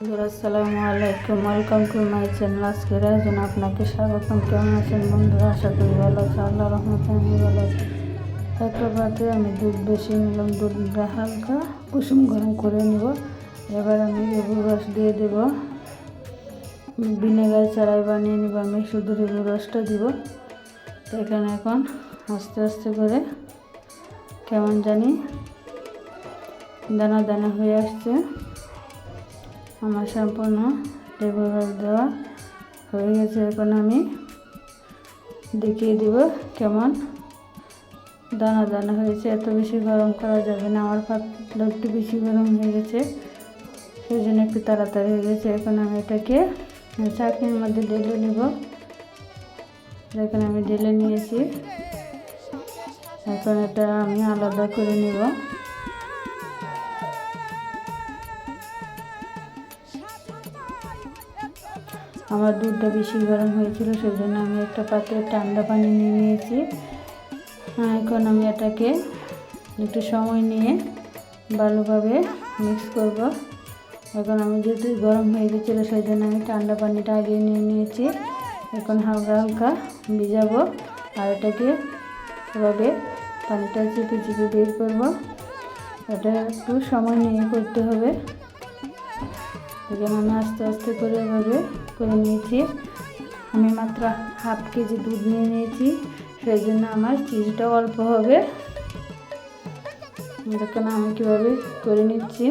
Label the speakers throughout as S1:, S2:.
S1: বন্ধুরা, আসসালামু আলাইকুম। ওয়েলকাম টু মাই চ্যানেল আপনাকে স্বাগতম। কেমন আছেন বন্ধুরা? আশা করি ভালো আছে আল্লাহ আমি ভালো আছি। একটা আমি দুধ বেশি নিলাম। দুধটা হালকা কুসুম গরম করে নিব। এবার আমি লেবুর রস দিয়ে দেব। ভিনেগার চারাই বানিয়ে নিব। আমি শুধু লেবুর রসটা দিব। এখানে এখন আস্তে আস্তে করে কেমন জানি দানা দানা হয়ে আসছে। আমার সম্পূর্ণ লেবু রস দেওয়া হয়ে গেছে। এখন আমি দেখিয়ে দিব কেমন দানা দানা হয়েছে। এত বেশি গরম করা যাবে না। আমার পাতলা একটু বেশি গরম হয়ে গেছে। সেই জন্য একটু তাড়াতাড়ি হয়ে গেছে। এখন আমি এটাকে চাটনির মধ্যে ঢেলে নেব। এখন আমি ঢেলে নিয়েছি। এখন এটা আমি আলাদা করে নেব। আমার দুধটা বেশি গরম হয়েছিল সেই জন্য আমি একটা পাত্রে ঠান্ডা পানি নিয়ে নিয়েছি। হ্যাঁ, এখন আমি এটাকে একটু সময় নিয়ে ভালোভাবে মিক্স করব। এখন আমি যেহেতু গরম হয়ে গেছিল সেই জন্য আমি ঠান্ডা পানিটা আগে নিয়ে নিয়েছি। এখন হালকা হালকা ভিজাবো আর এটাকে এভাবে পানিটা চেপে চেপে বের করব। এটা একটু সময় নিয়ে করতে হবে। এখানে আমি আস্তে আস্তে করে এভাবে করে নিয়েছি। আমি মাত্র হাফ কেজি দুধ নিয়ে নিয়েছি, সেই জন্য আমার চিজটা অল্প হবে। দেখেন আমি কীভাবে করে নিচ্ছি।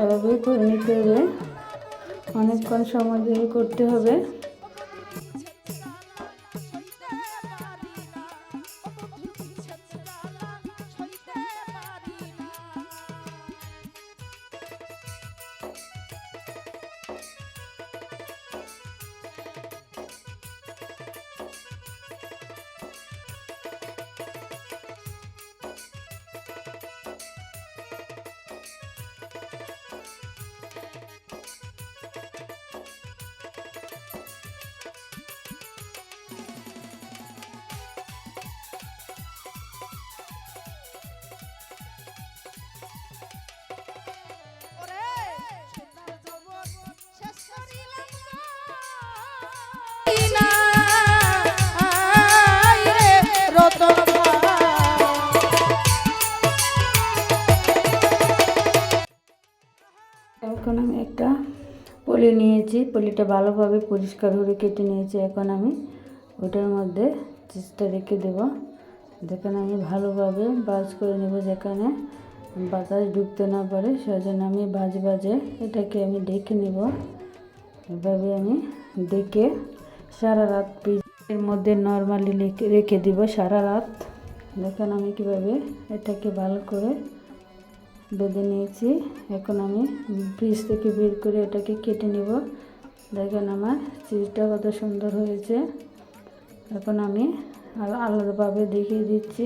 S1: এভাবে করে নিতে হবে। অনেকক্ষণ সময় ধরে করতে হবে। এখন আমি একটা পলি নিয়েছি। পলিটা ভালোভাবে পরিষ্কার করে কেটে নিয়েছি। এখন আমি ওটার মধ্যে চিজটা রেখে দেব। যেখানে আমি ভালোভাবে বাজ করে নেব, যেখানে বাতাস ঢুকতে না পারে, সেজন্য আমি বাজে বাজে এটাকে আমি ডেকে নেব। এভাবে আমি ডেকে সারা রাত এর মধ্যে নর্মালি রেখে দিব সারা রাত। দেখেন আমি কীভাবে এটাকে ভালো করে বেঁধে নিয়েছি। এখন আমি ব্রিজ থেকে বের করে এটাকে কেটে নেব। দেখেন আমার চিজটা কত সুন্দর হয়েছে। এখন আমি আলাদাভাবে দেখিয়ে দিচ্ছি।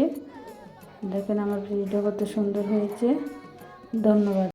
S1: দেখেন আমার ব্রিজটা কত সুন্দর হয়েছে। ধন্যবাদ।